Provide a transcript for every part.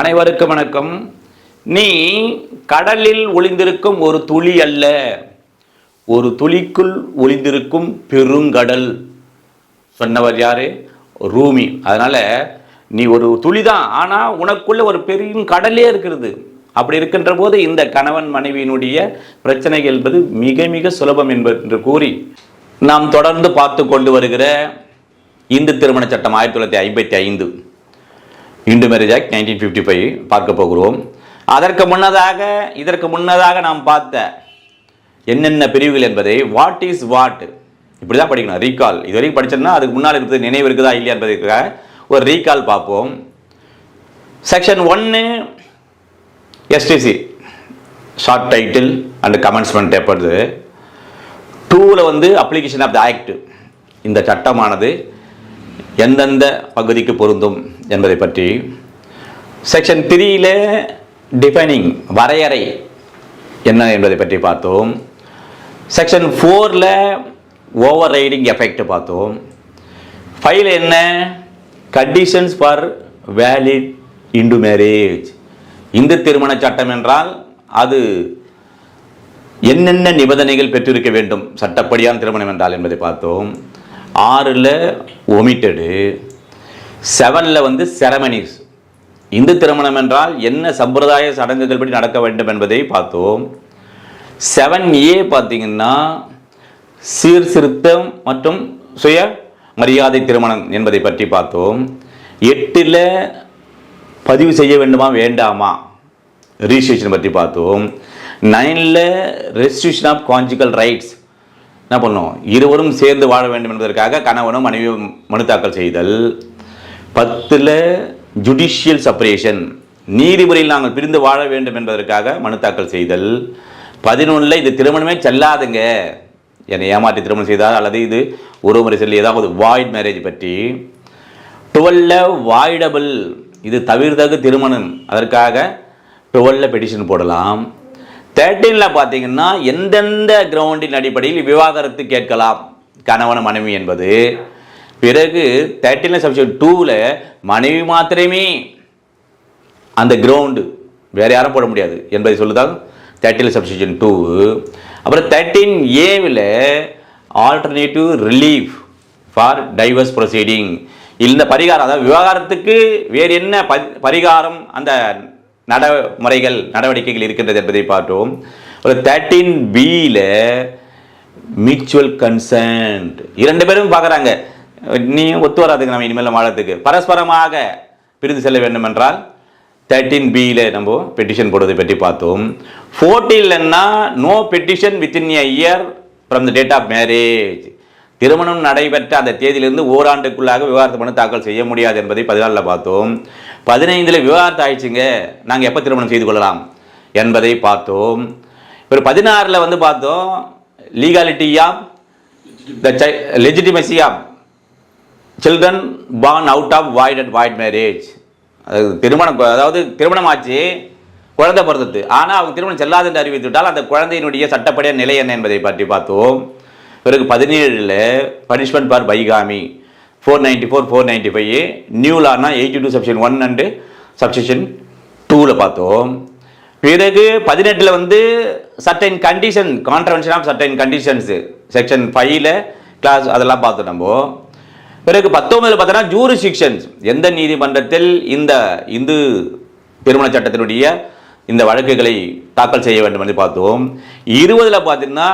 அனைவருக்கும் வணக்கம். நீ கடலில் ஒளிந்திருக்கும் ஒரு துளி அல்ல. ஒரு துளிக்குள் ஒளிந்திருக்கும் பெருங்கடல். சொன்னவர் யாரு? ரூமி. அதனால நீ ஒரு துளி தான் ஆனால் உனக்குள்ள ஒரு பெரிய கடலே இருக்கிறது. அப்படி இருக்கின்ற போது இந்த கணவன் மனைவியினுடைய பிரச்சனைகள் என்பது மிக மிக சுலபம் என்பது என்று கூறி நாம் தொடர்ந்து பார்த்து கொண்டு வருகிற இந்து திருமண சட்டம் ஆயிரத்தி தொள்ளாயிரத்தி ஐம்பத்தி ஐந்து. Hindu marriage act nineteen fifty five பார்க்க போகிறோம். அதற்கு முன்னதாக இதற்கு முன்னதாக நாம் பார்த்த என்னென்ன பிரிவுகள் என்பதை வாட் இஸ் வாட் இப்படி தான் படிக்கணும். ரீகால் இது வரைக்கும் படிச்சோம்னா அதுக்கு முன்னால் இருக்கிறது நினைவு இருக்குதா இல்லையா என்பதற்காக ஒரு ரீகால் பார்ப்போம். செக்ஷன் ஒன்று எஸ்டிசி ஷார்ட் டைட்டில் அண்ட் கமெண்ட்ஸ்மெண்ட் எப்பொழுது டூவில் வந்து அப்ளிகேஷன் ஆஃப் த ஆக்ட் இந்த சட்டமானது எந்தெந்த பகுதிக்கு பொருந்தும் என்பதை பற்றி செக்ஷன் த்ரீயில் டிஃபைனிங் வரையறை என்ன என்பதை பற்றி பார்த்தோம். செக்ஷன் ஃபோரில் ஓவர் ரைடிங் எஃபெக்ட் பார்த்தோம். ஃபைல் என்ன? Conditions for valid Hindu marriage Hindu திருமண சட்டம் என்றால் அது என்னென்ன நிபந்தனைகள் பெற்றிருக்க வேண்டும்? சட்டப்படியான திருமணம் என்றால் என்பதை பார்த்தோம். ஆறில் ஒமிட்டடு செவனில் வந்து செரமனிஸ் இந்து திருமணம் என்றால் என்ன சம்பிரதாய சடங்குகள் படி நடக்க வேண்டும் என்பதை பார்த்தோம். செவன் ஏ பார்த்தீங்கன்னா சீர்திருத்தம் மற்றும் சுய மரியாதை திருமணம் என்பதை பற்றி பார்த்தோம். எட்டில் பதிவு செய்ய வேண்டுமா வேண்டாமா? ரிஜிஸ்ட்ரேஷன் பற்றி பார்த்தோம். நைனில் ரெஜிஸ்ட்ரேஷன் ஆஃப் கான்ஜிக்கல் ரைட்ஸ் என்ன பண்ணோம் இருவரும் சேர்ந்து வாழ வேண்டும் என்பதற்காக கணவனும் மனைவியும் மனு தாக்கல் செய்தல். பத்தில் ஜுடிஷியல் செப்பரேஷன் நீதிமுறையில் நாங்கள் பிரிந்து வாழ வேண்டும் என்பதற்காக மனு தாக்கல் செய்தல். பதினொன்றில் இது திருமணமே செல்லாதுங்க. என்னை ஏமாற்றி திருமணம் செய்தால் அல்லது இது உறவுமுறை செல்லி ஏதாவது வாய்ட் மேரேஜ் பற்றி. டுவெல்ல வாய்டபிள் இது தவிர்த்தகு திருமணம். அதற்காக டுவெல்ல பெட்டிஷன் போடலாம். தேர்ட்டீனில் பார்த்தீங்கன்னா எந்தெந்த கிரவுண்டின் அடிப்படையில் விவாகரத்து கேட்கலாம்? கணவன் மனைவி என்பது. பிறகு தேர்ட்டீனில் சப்ஷன் டூவில் மனைவி மாத்திரமே அந்த கிரவுண்டு வேறு யாரும் போட முடியாது என்பதை சொல்லுதான் தேர்ட்டின் சப்ஸ்டியூஷன் டூ அப்புறம் thirteen ஏவில் alternative relief for divorce proceeding இந்த பரிகாரம் அதாவது விவகாரத்துக்கு வேறு என்ன பரிகாரம் அந்த நடைமுறைகள் நடவடிக்கைகள் இருக்கின்றது என்பதை பார்த்தோம். ஒரு தேர்ட்டீன் பியில் மியூச்சுவல் கன்சென்ட் இரண்டு பேரும் பார்க்குறாங்க. நீ ஒத்து வராதுங்க நம்ம இனிமேல் வாழறதுக்கு. பரஸ்பரமாக பிரிந்து செல்ல வேண்டும் என்றால் தேர்ட்டீன் பியில் நம்ம பெட்டிஷன் போடுவதை பற்றி பார்த்தோம். ஃபோர்டீன்லன்னா no petition within a year from the date of marriage திருமணம் நடைபெற்ற அந்த தேதியிலிருந்து ஓராண்டுக்குள்ளாக விவாகரத்து மனு தாக்கல் செய்ய முடியாது என்பதை பதினாலில் பார்த்தோம். பதினைந்தில் விவாகரத்து ஆயிடுச்சுங்க. நாங்கள் எப்போ திருமணம் செய்து கொள்ளலாம் என்பதை பார்த்தோம். ஒரு பதினாறில் வந்து பார்த்தோம். லீகாலிட்டியாம் the legitimacy of children born out of void and void marriage அதாவது திருமணம் அதாவது திருமணம் ஆச்சு குழந்தை பிறந்தது. ஆனால் அவங்க திருமணம் செல்லாது என்று அறிவித்துவிட்டால் அந்த குழந்தையினுடைய சட்டப்படியான நிலை என்ன என்பதை பற்றி பார்த்தோம். பிறகு பதினேழில் punishment for bigamy. Four ninety four four ninety five new Lana eighty two subsection one and subsection டூவில் பார்த்தோம். பிறகு பதினெட்டில் வந்து certain condition contravention of certain conditions section ஃபைவ்ல கிளாஸ் அதெல்லாம் பார்த்தோம் நம்ம. பிறகு பத்தொன்பதில் பார்த்தோன்னா ஜூரிசிக்ஷன்ஸ் எந்த நீதிமன்றத்தில் இந்த இந்து திருமண சட்டத்தினுடைய இந்த வழக்குகளை தாக்கல் செய்ய வேண்டும் என்று பார்த்தோம். இருபதில் பார்த்தீங்கன்னா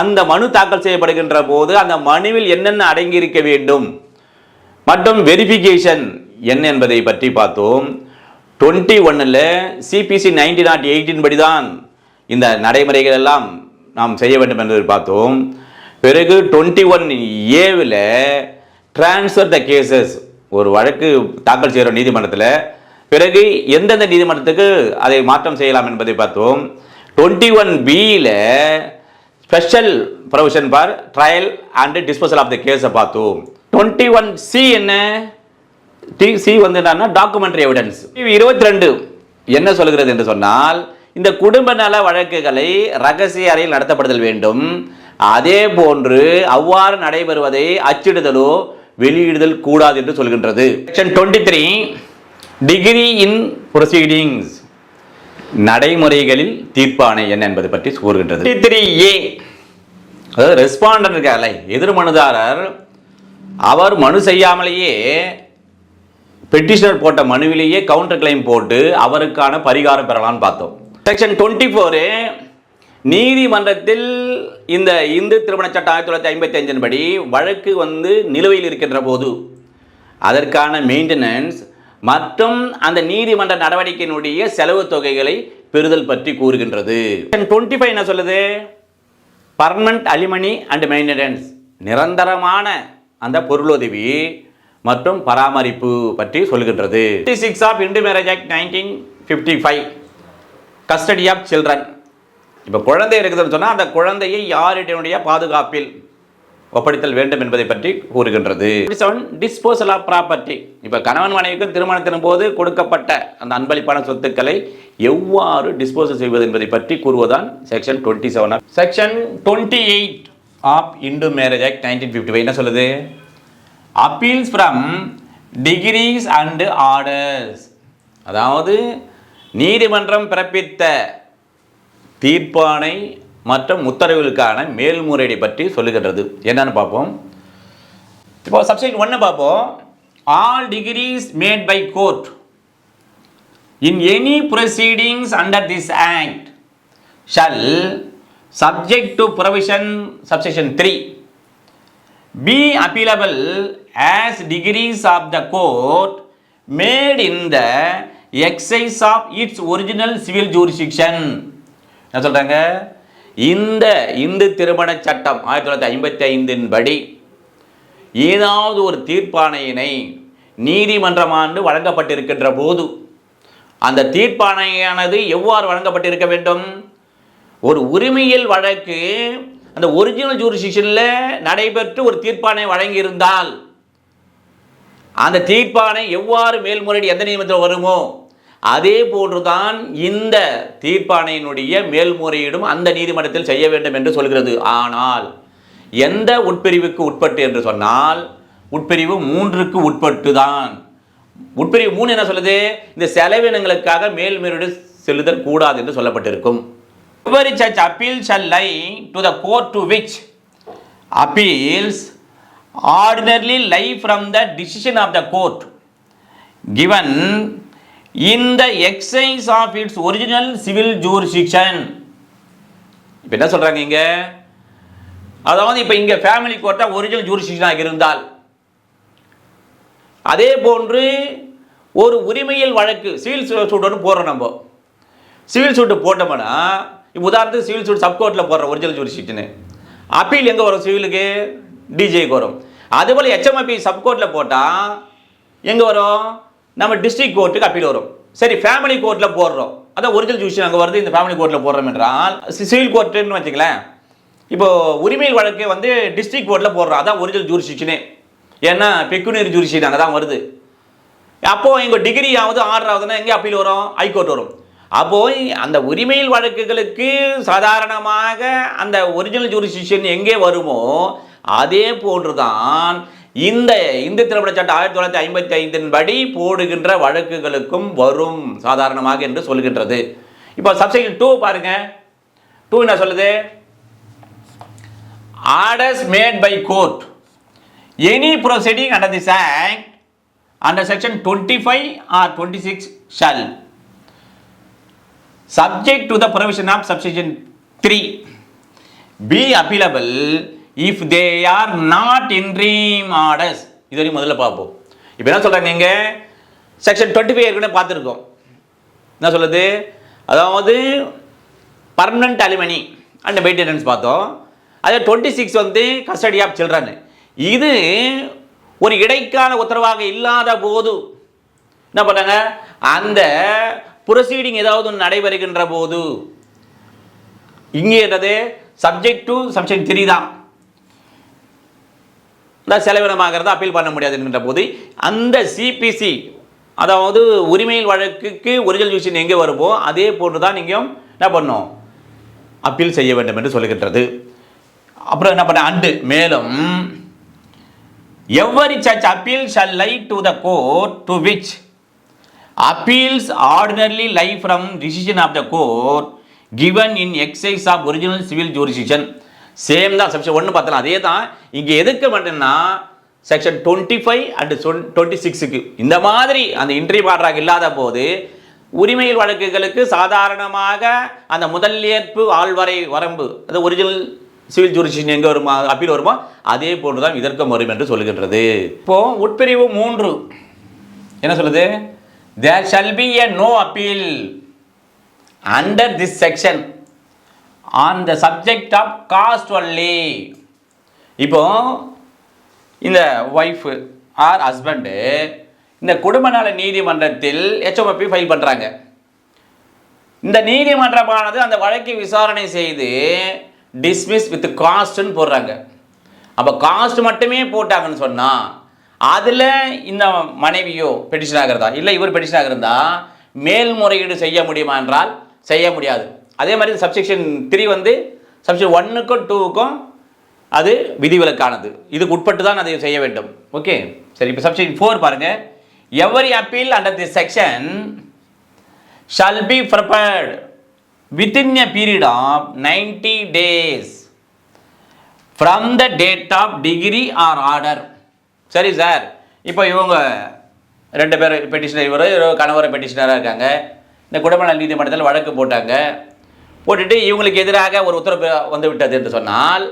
அந்த மனு தாக்கல் செய்யப்படுகின்ற போது அந்த மனுவில் என்னென்ன அடங்கியிருக்க வேண்டும்? மற்றும் வெரிஃபிகேஷன் என்ன என்பதை பற்றி பார்த்தோம். டுவெண்ட்டி ஒன்னில் சிபிசி நைன்டி நாட் எயிட்டின் படி தான் இந்த நடைமுறைகள் எல்லாம் நாம் செய்ய வேண்டும் என்பதை பார்த்தோம். பிறகு டுவெண்ட்டி ஒன் ஏவில் ட்ரான்ஸ்ஃபர் த கேசஸ் ஒரு வழக்கு தாக்கல் செய்கிற நீதிமன்றத்தில். பிறகு எந்தெந்த நீதிமன்றத்துக்கு அதை மாற்றம் செய்யலாம் என்பதை பார்த்தோம். டுவெண்ட்டி ஒன் பியில் special provision for trial and disposal of the கேஸை பார்த்தோம் டுவெண்ட்டி ஒன் சி என்ன? டி சி வந்து என்னன்னா டாக்குமெண்ட்ரி எவிடன்ஸ் இருபத்தி ரெண்டு என்ன சொல்கிறது என்று சொன்னால் இந்த குடும்ப நல வழக்குகளை ரகசிய அறையில் நடத்தப்படுதல் வேண்டும். அதே போன்று அவ்வாறு நடைபெறுவதை அச்சிடுதலோ வெளியிடுதல் கூடாது என்று சொல்கின்றது. Section twenty three decree in proceedings நடைமுறைகளில் தீர்ப்பாணை என்ன என்பது பற்றி கூறுகின்றது. த்ரீ ஏ அதாவது ரெஸ்பாண்டன்ட் இருக்கார்ல எதிர் மனுதாரர் அவர் மனு செய்யாமலேயே பெட்டிஷனர் போட்ட மனுவிலேயே கவுண்டர் கிளைம் போட்டு அவருக்கான பரிகாரம் பெறலாம்னு பார்த்தோம். செக்ஷன் டுவெண்ட்டி ஃபோரு நீதிமன்றத்தில் இந்த இந்து திருமண சட்டம் ஆயிரத்தி தொள்ளாயிரத்தி ஐம்பத்தி அஞ்சின் படி வழக்கு வந்து நிலுவையில் இருக்கின்ற போது அதற்கான மெயின்டெனன்ஸ் மற்றும் அந்த நீதிமன்ற நடவடிக்கையினுடைய செலவு தொகைகளை பெறுதல் பற்றி கூறுகின்றது. டுவெண்ட்டி ஃபைவ் என்ன சொல்லுது? பர்மனண்ட் அலிமனி அண்ட் மெயின்டெனன்ஸ் நிரந்தரமான அந்த பொருளுதவி மற்றும் பராமரிப்பு பற்றி சொல்கின்றது. Six of Hindu marriage act nineteen fifty five custody of children இப்போ குழந்தை இருக்குதுன்னு சொன்னால் அந்த குழந்தையை யாருடைய பாதுகாப்பில் ஒப்படைத்தல் வேண்டும் என்பதை பற்றி கூறுகின்றது. செவன் டிஸ்போசல் ஆஃப் ப்ராப்பர்ட்டி இப்போ கணவன் மனைவிக்கும் திருமணத்தின் போது கொடுக்கப்பட்ட அந்த அன்பளிப்பான சொத்துக்களை எவ்வாறு டிஸ்போசல் செய்வது என்பதை பற்றி கூறுவதான் section twenty seven section twenty eight of Hindu marriage act nineteen fifty five என்ன சொல்லுது? Appeals from decrees and orders அதாவது நீதிமன்றம் பிறப்பித்த தீர்ப்பானை மற்றும் உத்தரவுகளுக்கான மேல்முறையீடு பற்றி சொல்லுகின்றது. என்னன்னு பார்ப்போம். இப்போ சப்ஜெக்ட் ஒன்று பார்ப்போம். All decrees made by court in any proceedings under this act shall subject to provision subsection three B appealable as decrees of the court made in the exercise of its original civil jurisdiction. என்ன சொல்கிறாங்க இந்த இந்து திருமண சட்டம் ஆயிரத்தி தொள்ளாயிரத்தி ஐம்பத்தி ஐந்தின் படி ஏதாவது ஒரு தீர்ப்பாணையினை நீதிமன்றமாண்டு வழங்கப்பட்டிருக்கின்ற போது அந்த தீர்ப்பாணையானது எவ்வாறு வழங்கப்பட்டிருக்க வேண்டும்? ஒரு உரிமையில் வழக்கு அந்த ஒரிஜினல் ஜூரிசிஷனில் நடைபெற்று ஒரு தீர்ப்பாணை வழங்கியிருந்தால் அந்த தீர்ப்பாணை எவ்வாறு மேல்முறையீடு எந்த நியமத்தில் வருமோ? அதே போன்றுதான் இந்த தீர்ப்பாணையினுடைய மேல்முறையீடும் அந்த நீதிமன்றத்தில் செய்ய வேண்டும் என்று சொல்கிறது. ஆனால் எந்த உட்பிரிவுக்கு உட்பட்டு என்று சொன்னால் உட்பிரிவு மூன்றுக்கு உட்பட்டு தான் உட்பிரிவு மூணு என்ன சொல்லுது? இந்த செலவினங்களுக்காக மேல்முறையீடு செல்லுதல் கூடாது என்று சொல்லப்பட்டிருக்கும். Every such appeal shall lie to the court to which appeals ordinarily lie from the decision of the court given இந்த exercise of its original civil civil இப்போ என்ன சொல்கிறாங்க இங்கே? அதாவது இப்போ இங்கே ஃபேமிலி கோர்ட்டா ஒரிஜினல் ஜூரிஸ்டிக்ஷனாக இருந்தால். அதே போன்று ஒரு உரிமையில் வழக்கு சிவில் சூட் ஒன்று போடுறோம் நம்ம. சிவில் சூட்டு போட்டோம்னா இப்போ உதாரணத்துக்கு சிவில் சூட் சப்கோர்ட்டில் போடுற ஒரிஜினல் ஜூரிஸ்டிக்ஷனு அப்பீல் எங்கே வரும் சிவிலுக்கு? டிஜேக்கு வரும். அதுபோல் ஹெச்எம்ஐபி சப்கோர்ட்டில் போட்டால் எங்கே வரும்? நம்ம டிஸ்ட்ரிக்ட் கோர்ட்டுக்கு அப்பீல் வரும். சரி ஃபேமிலி கோர்ட்டில் போடுறோம். அதான் ஒரிஜினல் ஜூஷன் அங்கே வருது இந்த ஃபேமிலி கோர்ட்டில் போடுறோம் என்றால் சிவில் கோர்ட்டுன்னு வச்சுங்களேன் இப்போ உரிமையில் வழக்கு வந்து டிஸ்ட்ரிக்ட் கோர்ட்டில் போடுறோம். அதான் ஒரிஜினல் ஜூரிஸ்டிக்ஷனே ஏன்னா பெக்குனியர் ஜூரிஸ்டிக்ஷன் அங்கே தான் வருது. அப்போ எங்கள் டிகிரி ஆகுது ஆர்டர் ஆகுதுன்னா எங்கே அப்பீல் வரும்? ஹைகோர்ட் வரும். அப்போ அந்த உரிமையில் வழக்குகளுக்கு சாதாரணமாக அந்த ஒரிஜினல் ஜூரிஸ்டிக்ஷன் எங்கே வருமோ அதே போன்று தான் இந்த இந்து திருமண சட்டம் ஆயிரத்தி தொள்ளாயிரத்தி ஐம்பத்தி ஐந்தின் படி போடுகின்ற வழக்குகளுக்கும் வரும் சாதாரணமாக என்று சொல்கின்றது. இப்போ சப்செக்ஷன் டூ பாருங்க. டூ என்ன சொல்லுது? Orders made by court any proceeding under this act under section 25 or 26 shall subject to the provision of subsection 3 be appealable if they are not interim orders இது வரையும் முதல்ல பார்ப்போம். இப்போ என்ன சொல்கிறாங்க இங்கே? செக்ஷன் டுவெண்ட்டி ஃபைவ் ஏற்கனவே பார்த்துருக்கோம். என்ன சொல்லுது? அதாவது பர்மனன்ட் அலிமனி அண்ட் மெயின்டெனன்ஸ் பார்த்தோம். அதே டுவெண்ட்டி சிக்ஸ் வந்து கஸ்டடி ஆஃப் சில்ட்ரன் இது ஒரு இடைக்கால உத்தரவாக இல்லாத போது என்ன பண்ணாங்க? அந்த ப்ரொசீடிங் ஏதாவது ஒன்று நடைபெறுகின்ற போது இங்கே என்னது? சப்ஜெக்ட் டு சப்ஜெக்ட் த்ரீ தான். இந்த செலவினமாகிறத அப்பீல் பண்ண முடியாது என்கின்ற போது அந்த சிபிசி அதாவது உரிமையில் வழக்குக்கு ஒரிஜினல் விஷயம் எங்கே வருமோ அதே போன்று தான் நீங்கள் என்ன பண்ணும்? அப்பீல் செய்ய வேண்டும் என்று சொல்லுகின்றது அப்புறம் என்ன பண்ண அண்டு மேலும் every search appeal shall lie to the court to which appeals ordinarily lie from decision of the court given in exercise of original civil jurisdiction same தான் செக்ஷன் ஒன்று பார்த்தலாம். அதே தான் இங்கே எதுக்கு மட்டும்னா section twenty five and twenty சிக்ஸுக்கு இந்த மாதிரி அந்த இன்ட்ரி பாடுறாக இல்லாத போது உரிமையில் வழக்குகளுக்கு சாதாரணமாக அந்த முதல்ஏற்பு ஆழ்வரை வரம்பு அது ஒரிஜினல் சிவில் ஜூரிஷன் எங்கே வருமா அப்பீல் வருமோ அதே போன்று தான் இதற்கும் வரும் என்று சொல்லுகின்றது இப்போ உட்பிரிவு மூன்று. என்ன சொல்லுது? There shall be a no appeal under this section on the subject of cost only இப்போ இந்த ஒய்ஃபு ஆர் ஹஸ்பண்டு இந்த குடும்ப நல நீதிமன்றத்தில் ஹெச்ஓபி ஃபைல் பண்ணுறாங்க இந்த நீதிமன்றமானது அந்த வழக்கை விசாரணை செய்து டிஸ்மிஸ் வித் காஸ்ட்னு போடுறாங்க. அப்போ காஸ்ட் மட்டுமே போட்டாங்கன்னு சொன்னால் அதில் இந்த மனைவியோ பெட்டிஷன் ஆகிறதா? இல்லை இவர் பெட்டிஷன் ஆகிறதா? மேல்முறையீடு செய்ய முடியுமா என்றால் செய்ய முடியாது. அதே மாதிரி சப்செக்ஷன் த்ரீ வந்து சப்செக்ஷன் ஒன்னுக்கும் டூவுக்கும் அது விதிவிலக்கானது. இதுக்கு உட்பட்டு தான் அதை செய்ய வேண்டும். ஓகே சரி இப்போ சப்செக்ஷன் ஃபோர் பாருங்க. Every appeal under the section shall be prepared within a period of 90 days from the date of degree or order. சரி சார் இப்போ இவங்க ரெண்டு பேர் பெட்டிஷனர் இவர் கணவர் பெட்டிஷனராக இருக்காங்க. இந்த குடமல நீதிமன்றத்தில் வழக்கு போட்டாங்க. போட்டுட்டு இவங்களுக்கு எதிராக ஒரு உத்தரவு வந்து விட்டது என்று சொன்னால்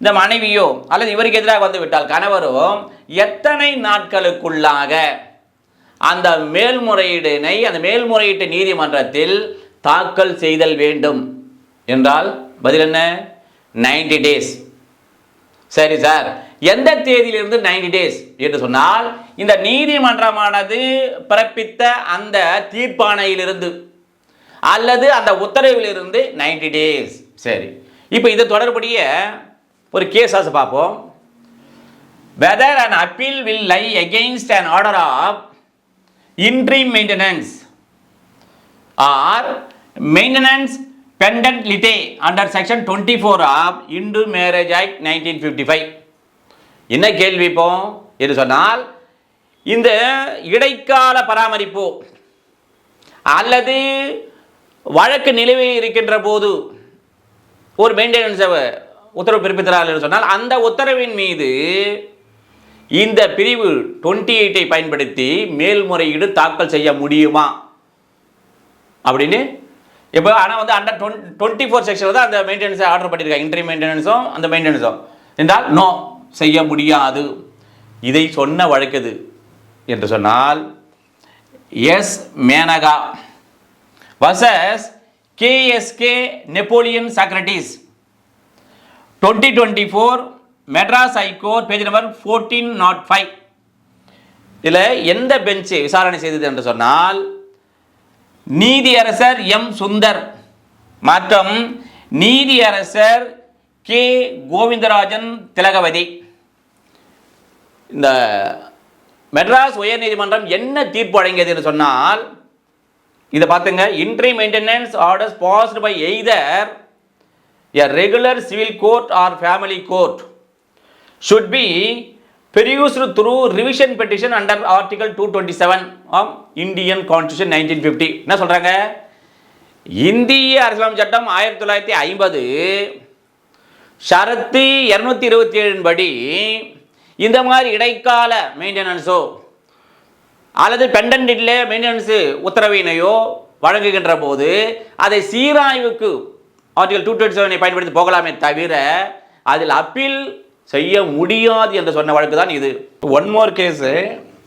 இந்த மனைவியோ அல்லது இவருக்கு எதிராக வந்து விட்டால் கணவரும் எத்தனை நாட்களுக்குள்ளாக அந்த மேல்முறையீடினை அந்த மேல்முறையீட்டு நீதிமன்றத்தில் தாக்கல் செய்தல் வேண்டும் என்றால் பதில் என்ன? 90 டேஸ். சரி சார் எந்த தேதியிலிருந்து 90 டேஸ் என்று சொன்னால் இந்த நீதிமன்றமானது பிறப்பித்த அந்த தீர்ப்பானையிலிருந்து அல்லது அந்த உத்தரவிலிருந்து நைன்டி டேஸ் சரி இப்போ இது தொடர்புடைய ஒரு கேஸ் கேஸாக பார்ப்போம் whether and appeal will lie against and order of interim maintenance or maintenance pendente lite under section twenty four of Hindu marriage act nineteen fifty five என்ன கேள்வி இப்போ என்று சொன்னால் இந்த இடைக்கால பராமரிப்பு அல்லது வழக்கு நிலுவையில் இருக்கின்ற போது ஒரு மெயின்டெனன்ஸை உத்தரவு பிறப்பித்தார் என்று சொன்னால் அந்த உத்தரவின் மீது இந்த பிரிவு டுவெண்ட்டி எயிட்டை பயன்படுத்தி மேல்முறையீடு தாக்கல் செய்ய முடியுமா? அப்படின்னு இப்போ ஆனால் வந்து அண்டர் டுவெண்ட்டி ஃபோர் செக்ஷனில் தான் அந்த மெயின்டெனன்ஸை ஆர்டர் பண்ணியிருக்காங்க இன்ட்ரி மெயின்டெனன்ஸும் அந்த மெயின்டெனன்ஸும் என்றால் நோ செய்ய முடியாது. இதை சொன்ன வழக்குது என்று சொன்னால் S. Menaka. Versus KSK Napoleon Socrates twenty twenty four Madras high court page number fourteen nought five இதில் எந்த பெஞ்சு விசாரணை செய்தது என்று சொன்னால் நீதியரசர் எம் சுந்தர் மற்றும் நீதியரசர் கே கோவிந்தராஜன் திலகவதி. இந்த மெட்ராஸ் உயர்நீதிமன்றம் என்ன தீர்ப்பு வழங்கியது என்று சொன்னால் இதை பார்த்துங்க. Interim maintenance orders passed by either a regular civil court or family court should be perused through revision petition under article two twenty seven ஆம் இந்தியன் கான்ஸ்டியூஷன் நைன்டீன் ஃபிஃப்டி என்ன சொல்கிறாங்க இந்திய அரசியலமைப்பு சட்டம் ஆயிரத்தி தொள்ளாயிரத்தி ஐம்பது ஷரத்து இரநூத்தி இருபத்தி ஏழின் படி இந்த மாதிரி இடைக்கால மெயின்டெனன்ஸோ அல்லது பெண்டன்டில் மெயின்டெனன்ஸு உத்தரவினையோ வழங்குகின்ற போது அதை சீராய்வுக்கு ஆர்டிகல் டூ டுவெண்ட்டி செவனை பயன்படுத்தி போகலாமே தவிர அதில் அப்பீல் செய்ய முடியாது என்று சொன்ன வழக்கு தான் இது. ஒன் மோர் கேஸு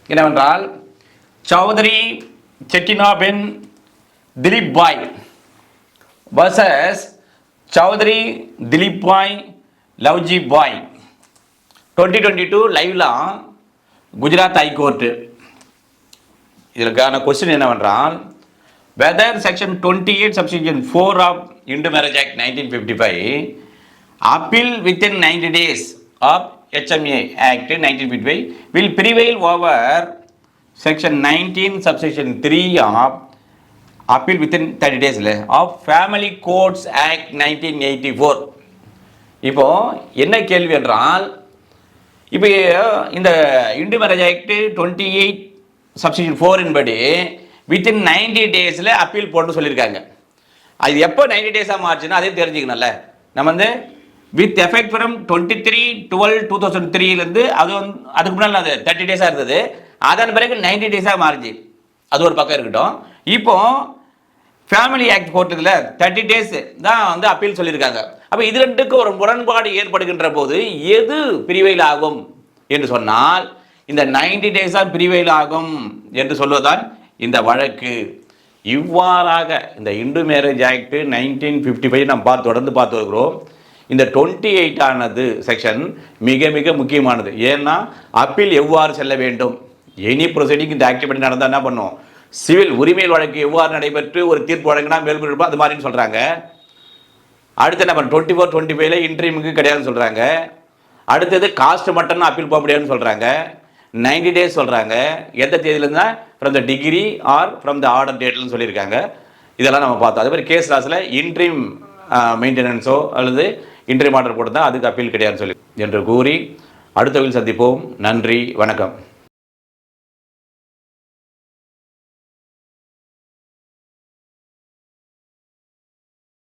என்னவென்றால் Chaudhary Chetnaben Dilip bhai versus Chaudhary Dilip bhai Lavji bhai twenty twenty two LiveLaw Gujarat high court இதற்கான கொஸ்டின் என்னவென்றால் whether section twenty eight substitution four of Hindu marriage act nineteen fifty five appeal within ninety days of HMA act nineteen fifty five will prevail over section nineteen subsection three of appeal within thirty டேஸில் of family courts act nineteen eighty four இப்போது என்ன கேள்வி என்றால் இப்போ இந்த Hindu marriage act twenty eight substitution foreign படி within ninety டேஸில் appeal போடணும்னு சொல்லியிருக்காங்க. அது எப்போ நைன்டி டேஸாக மாறுச்சுன்னா அதே தெரிஞ்சுக்கணும்ல. நம்ம வந்து with effect from twenty three twelve two thousand த்ரீலேருந்து அது வந்து அதுக்கு முன்னால் அது தேர்ட்டி டேஸாக இருந்தது. அதன் பிறகு நைன்டி டேஸாக மாறுச்சு. அது ஒரு பக்கம் இருக்கட்டும். இப்போ ஃபேமிலி ஆக்ட் கோர்ட்டுல தேர்ட்டி டேஸ் தான் வந்து அப்பீல் சொல்லியிருக்காங்க. அப்போ இது ரெண்டுக்கும் ஒரு முரண்பாடு ஏற்படுகின்ற போது எது பிரிவையில் ஆகும் என்று சொன்னால் இந்த நைன்டி டேஸ் தான் பிரிவையில் ஆகும் என்று சொல்வதால் இந்த வழக்கு. இவ்வாறாக இந்த Hindu marriage act nineteen fifty five நம்ம பார்த்து தொடர்ந்து பார்த்து வருகிறோம். இந்த டுவெண்ட்டி எயிட் ஆனது செக்ஷன் மிக மிக முக்கியமானது. ஏன்னா அப்பீல் எவ்வாறு செல்ல வேண்டும்? எனி ப்ரொசீடிங் இந்த ஆக்டிவிட்டி நடந்தால் என்ன பண்ணும்? சிவில் உரிமையில் வழக்கு எவ்வாறு நடைபெற்று ஒரு தீர்ப்பு வழங்கினா மேல்முறையீடு அது மாதிரின்னு சொல்கிறாங்க அடுத்து என்ன பண்ண டுவெண்ட்டி ஃபோர் டுவெண்ட்டி ஃபைவ்ல இன்ட்ரீமுக்கு கிடையாதுன்னு சொல்கிறாங்க அடுத்தது காஸ்ட் மட்டும் அப்பீல் போக முடியாதுன்னு சொல்கிறாங்க நைன்டி டேஸ் சொல்கிறாங்க எந்த தேதியிலேருந்தா from the decree or from the order டேட்லன்னு சொல்லியிருக்காங்க. இதெல்லாம் நம்ம பார்த்தோம். அதே மாதிரி கேஸ் லாஸில் இன்ட்ரீம் மெயின்டெனன்ஸோ அல்லது இன்ட்ரீம் ஆர்டர் போட்டு தான் அதுக்கு அப்பீல் கிடையாதுன்னு சொல்லி என்று கூறி அடுத்த வீல் சந்திப்போம். நன்றி வணக்கம்.